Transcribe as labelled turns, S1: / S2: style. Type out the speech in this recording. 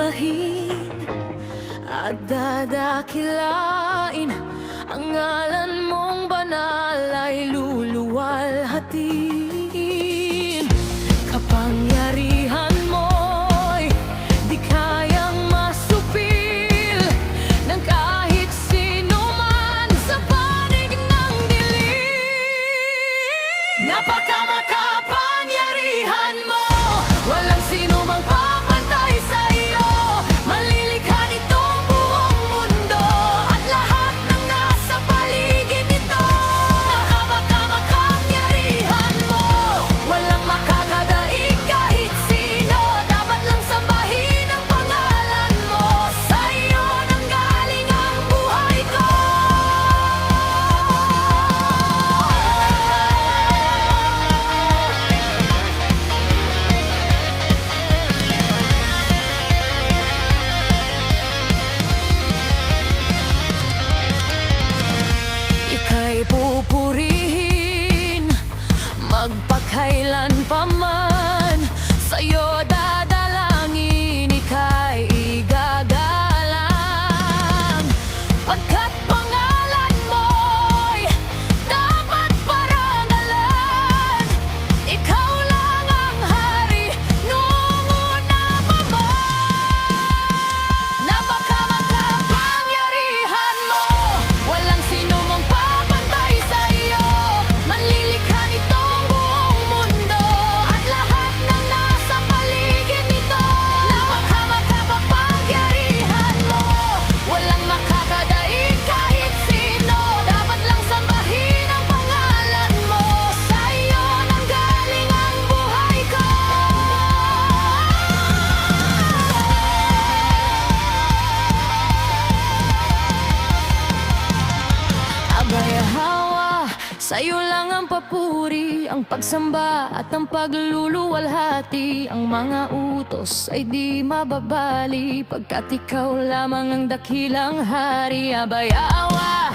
S1: sambahin at dadakilain ang ngalan mong banal. Sa'yo lang ang papuri, ang pagsamba at ang pagluluwalhati. Ang mga utos ay di mababali Pagkat ikaw lamang ang dakilang hari. Abay, aawa